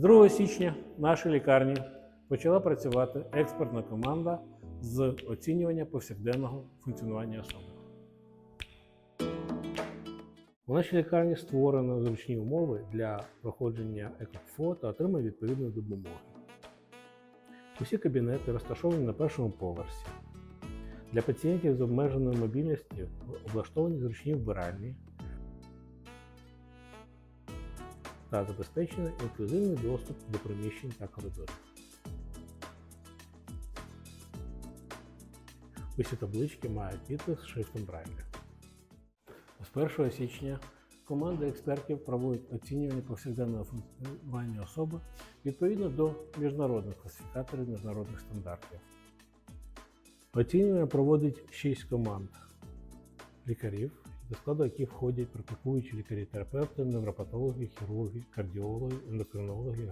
2 січня в нашій лікарні почала працювати експертна команда з оцінювання повсякденного функціонування особи. У нашій лікарні створено зручні умови для проходження ЕКФО та отримання відповідної допомоги. Усі кабінети розташовані на першому поверсі. Для пацієнтів з обмеженою мобільністю облаштовані зручні вбиральні та забезпечено інклюзивний доступ до приміщень та коридорів. Усі таблички мають підпис шрифтом Брайля. З 1 січня команда експертів проводить оцінювання повсякденного функціонування особи відповідно до міжнародних класифікаторів міжнародних стандартів. Оцінювання проводить 6 команд лікарів, до складу яких входять практикуючі лікарі-терапевти, невропатологи, хірурги, кардіологи, ендокринологи,